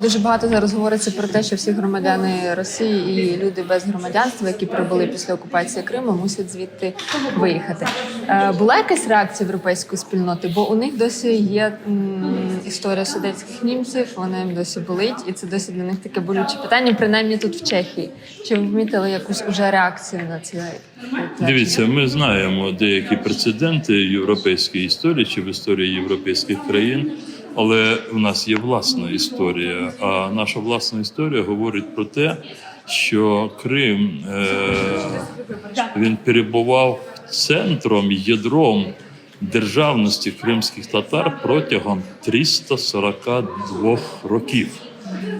Дуже багато зараз говориться про те, що всі громадяни Росії і люди без громадянства, які прибули після окупації Криму, мусять звідти виїхати. Е, Була якась реакція європейської спільноти, бо у них досі є історія судетських німців, вона їм досі болить, і це досі для них таке болюче питання, принаймні тут в Чехії. Чи ви вмітили якусь уже реакцію на це? Дивіться, ми знаємо деякі прецеденти європейської історії чи в історії європейських країн, але в нас є власна історія. А наша власна історія говорить про те, що Крим е, він перебував центром, ядром державності кримських татар протягом 342 років.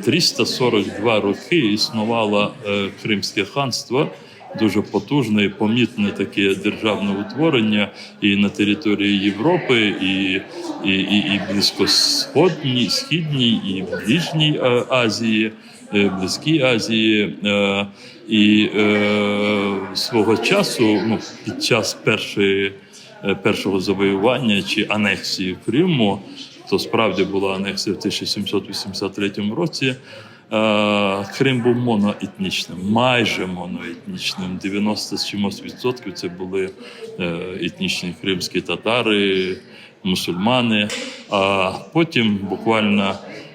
342 роки існувало е, Кримське ханство, дуже потужне і помітне таке державне утворення і на території Європи, і, і, і, і близькосходній, східній, і Ближній Азії, е, Близькій Азії. Е, І е, свого часу, ну, під час першої, е, першого завоювання чи анексії Криму, то справді була анексія в 1783 році. Е, Крим був моноетнічним, майже моноетнічним. 90 з чимось відсотків це були е, етнічні кримські татари, мусульмани. А потім буквально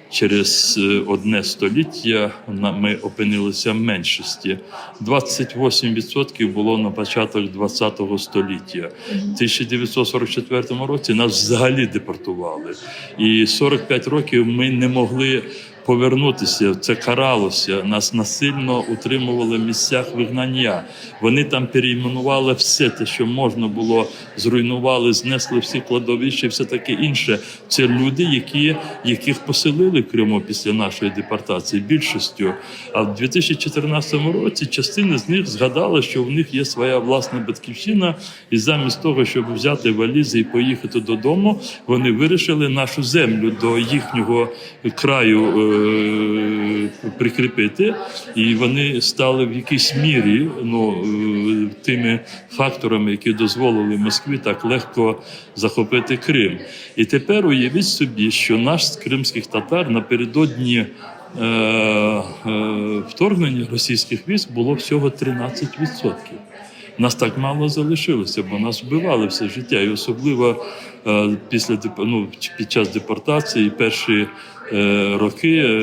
через е, одне століття ми опинилися в меншості. 28% було на початок 20 століття. В 1944 році нас взагалі депортували. І 45 років ми не могли повернутися. Це каралося. Нас насильно утримували в місцях вигнання. Вони там перейменували все те, що можна було, зруйнували, знесли всі кладовища, і все таке інше. Це люди, які, яких поселили в Криму після нашої депортації, більшістю. А в 2014 році частина з них згадала, що в них є своя власна батьківщина, і замість того, щоб взяти валізи і поїхати додому, вони вирішили нашу землю до їхнього краю е, прикріпити, і вони стали в якійсь мірі ну, е, тими факторами, які дозволили Москві так легко захопити Крим. І тепер уявіть собі, що наш з кримських татар напередодні. е, е, Вторгнення російських військ було всього 13%. Нас так мало залишилося, бо нас вбивали все життя, і особливо е, після ну, під час депортації перші е, роки е,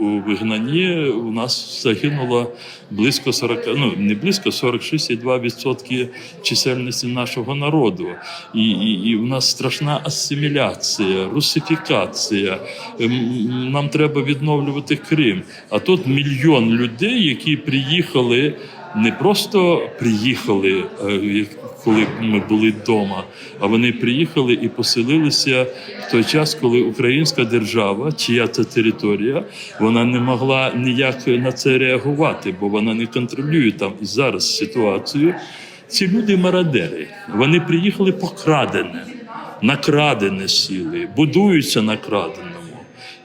у вигнанні у нас загинуло близько 40, ну не близько 46,2% чисельності нашого народу. І, і, і у нас страшна асиміляція, русифікація. Ем, Нам треба відновлювати Крим. А тут мільйон людей, які приїхали не просто приїхали, е, коли ми були вдома, а вони приїхали і поселилися в той час, коли українська держава, чия це територія, вона не могла ніяк на це реагувати, бо вона не контролює там і зараз ситуацію. Ці люди мародери. Вони приїхали покрадене, накрадене сіли, будуються на краденому.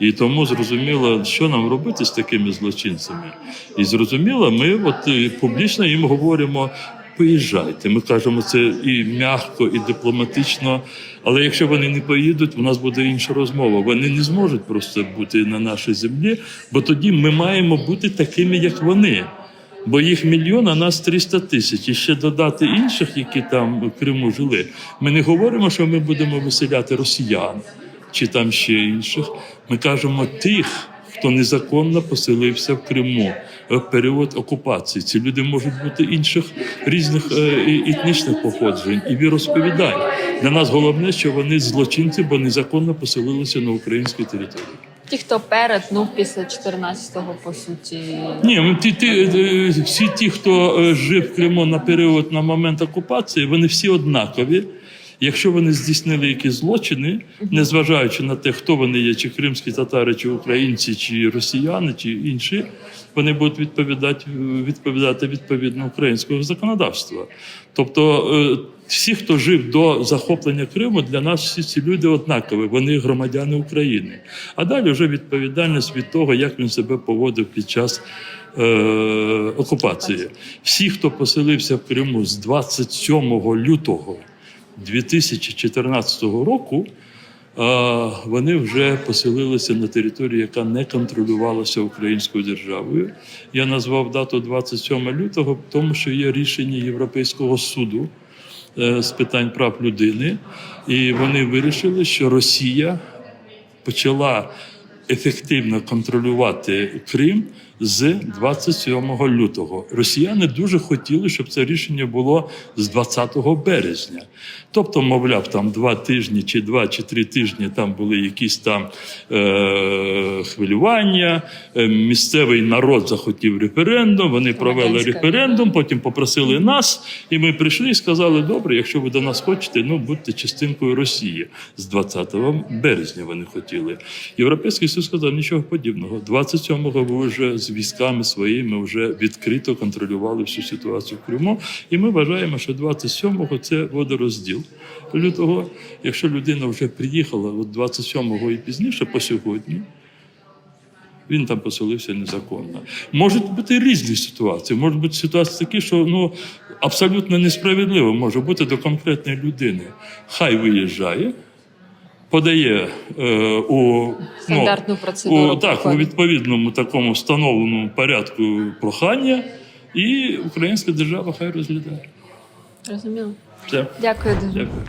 І тому зрозуміло, що нам робити з такими злочинцями. І зрозуміло, ми от е, публічно їм говоримо. Поїжджайте, ми кажемо це і м'яко, і дипломатично. Але якщо вони не поїдуть, у нас буде інша розмова. Вони не зможуть просто бути на нашій землі, бо тоді ми маємо бути такими, як вони. Бо їх мільйон, а нас 300 тисяч. І ще додати інших, які там в Криму жили. Ми не говоримо, що ми будемо виселяти росіян чи там ще інших. Ми кажемо тих, хто незаконно поселився в Криму в період окупації. Ці люди можуть бути інших різних е, етнічних походжень і віросповідань. Для нас головне, що вони злочинці, бо незаконно поселилися на українській території. Ті, хто перед, ну після 14-го, по суті, Ні, ну, ті, ті, е, всі ті, хто е, жив в Криму на період на момент окупації, вони всі однакові. Якщо вони здійснили якісь злочини, незважаючи на те, хто вони є, чи кримські татари, чи українці, чи росіяни, чи інші, вони будуть відповідати, відповідати відповідно українського законодавства. Тобто, е, всі, хто жив до захоплення Криму, для нас всі ці люди однакові, вони громадяни України. А далі вже відповідальність від того, як він себе поводив під час е, окупації. Всі, хто поселився в Криму з 27 лютого 2014 року, вони вже поселилися на території, яка не контролювалася українською державою. Я назвав дату 27 лютого, тому що є рішення Європейського суду е, з питань прав людини, і вони вирішили, що Росія почала ефективно контролювати Крим з 27 лютого. Росіяни дуже хотіли, щоб це рішення було з 20 березня. Тобто, мовляв, там два тижні чи два чи три тижні там були якісь там е- хвилювання. е, Місцевий народ захотів референдум. Вони провели референдум, потім попросили нас, і ми прийшли і сказали: добре, якщо ви до нас хочете, ну будьте частинкою Росії. З 20 березня вони хотіли. Європейський Союз сказав нічого подібного. 27-го ви вже з військами своїми вже відкрито контролювали всю ситуацію в Криму. І ми вважаємо, що 27-го це водорозділ лютого. Якщо людина вже приїхала от 27-го і пізніше по сьогодні. Він там поселився незаконно. Можуть бути різні ситуації. Можуть бути ситуації такі, що ну абсолютно несправедливо може бути до конкретної людини. Хай виїжджає, подає е, у Стандартну ну, процедуру у, так, у відповідному такому встановленому порядку прохання, і українська держава хай розглядає. Розуміло. Все. Дякую дуже. Дякую.